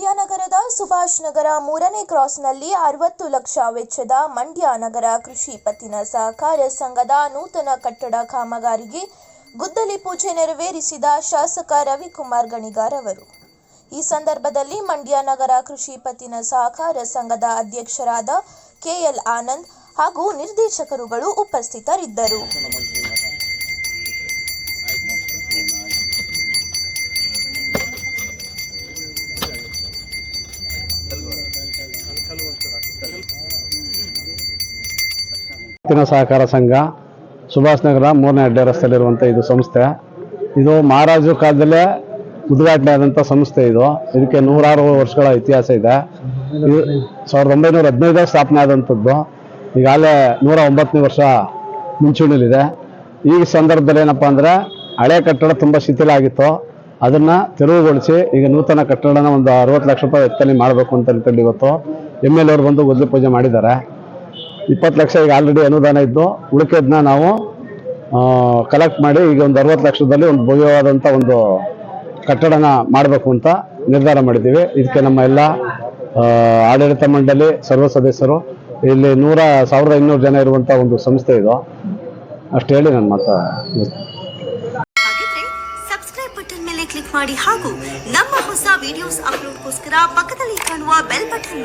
ಸುಭಾಷ್ ನಗರ ಮೂರನೇ ಕ್ರಾಸ್ನಲ್ಲಿ ಅರವತ್ತು ಲಕ್ಷ ವೆಚ್ಚದ ಮಂಡ್ಯ ನಗರ ಕೃಷಿ ಪತ್ತಿನ ಸಹಕಾರ ಸಂಘದ ನೂತನ ಕಟ್ಟಡ ಕಾಮಗಾರಿಗೆ ಗುದ್ದಲಿ ಪೂಜೆ ನೆರವೇರಿಸಿದ ಶಾಸಕ ರವಿಕುಮಾರ್ ಗಣಿಗಾರ್ ಅವರು. ಈ ಸಂದರ್ಭದಲ್ಲಿ ಮಂಡ್ಯ ನಗರ ಕೃಷಿ ಪತ್ತಿನ ಸಹಕಾರ ಸಂಘದ ಅಧ್ಯಕ್ಷರಾದ ಕೆಎಲ್ ಆನಂದ್ ಹಾಗೂ ನಿರ್ದೇಶಕರುಗಳು ಉಪಸ್ಥಿತರಿದ್ದರು. ಪತ್ತಿನ ಸಹಕಾರ ಸಂಘ, ಸುಭಾಷ್ ನಗರ ಮೂರನೇ ಅಡ್ಡೆ ರಸ್ತೆಯಲ್ಲಿರುವಂಥ ಇದು ಸಂಸ್ಥೆ. ಇದು ಮಹಾರಾಜ ಕಾಲದಲ್ಲೇ ಉದ್ಘಾಟನೆ ಆದಂಥ ಸಂಸ್ಥೆ ಇದು. ಇದಕ್ಕೆ ನೂರಾರು ವರ್ಷಗಳ ಇತಿಹಾಸ ಇದೆ. ಇದು ಸಾವಿರದ ಒಂಬೈನೂರ ಹದಿನೈದರ ಸ್ಥಾಪನೆ ಆದಂಥದ್ದು ಈಗಾಗಲೇ ನೂರ ಒಂಬತ್ತನೇ ವರ್ಷ ಮುಂಚೂಣಿಲಿದೆ ಈ ಸಂದರ್ಭದಲ್ಲಿ ಏನಪ್ಪ ಅಂದರೆ ಹಳೆ ಕಟ್ಟಡ ತುಂಬ ಶಿಥಿಲ ಆಗಿತ್ತು. ಅದನ್ನು ತೆರವುಗೊಳಿಸಿ ಈಗ ನೂತನ ಕಟ್ಟಡನ ಒಂದು ಅರವತ್ತು ಲಕ್ಷ ರೂಪಾಯಿ ವೆಚ್ಚದಲ್ಲಿ ಮಾಡಬೇಕು ಅಂತ ಅನ್ಕೊಂಡು ಇವತ್ತು ಎಂ ಎಲ್ ಅವರು ಬಂದು ಗುದ್ದಲಿ ಪೂಜೆ ಮಾಡಿದ್ದಾರೆ. ಇಪ್ಪತ್ತು ಲಕ್ಷ ಈಗ ಆಲ್ರೆಡಿ ಅನುದಾನ ಇದ್ದು ಉಳಿಕೆದನ್ನ ನಾವು ಕಲೆಕ್ಟ್ ಮಾಡಿ ಈಗ ಒಂದು ಅರವತ್ತು ಲಕ್ಷದಲ್ಲಿ ಒಂದು ಭವ್ಯವಾದಂಥ ಒಂದು ಕಟ್ಟಡನ ಮಾಡಬೇಕು ಅಂತ ನಿರ್ಧಾರ ಮಾಡಿದ್ದೀವಿ. ಇದಕ್ಕೆ ನಮ್ಮ ಎಲ್ಲ ಆಡಳಿತ ಮಂಡಳಿ ಸರ್ವ ಸದಸ್ಯರು, ಇಲ್ಲಿ ನೂರ ಸಾವಿರದ ಇನ್ನೂರು ಜನ ಇರುವಂಥ ಒಂದು ಸಂಸ್ಥೆ ಇದು. ಅಷ್ಟು ಹೇಳಿ ನನ್ನ ಮಾತು ಸಬ್ಸ್ಕ್ರೈಬ್ ಬಟನ್ ಮೇಲೆ ಕ್ಲಿಕ್ ಮಾಡಿ ಹಾಗೂ ನಮ್ಮ ಹೊಸ ವಿಡಿಯೋಸ್ ಅಪ್ಲೋಡ್ಗೋಸ್ಕರ ಪಕ್ಕದಲ್ಲಿ ಕಾಣುವ ಬೆಲ್ ಬಟನ್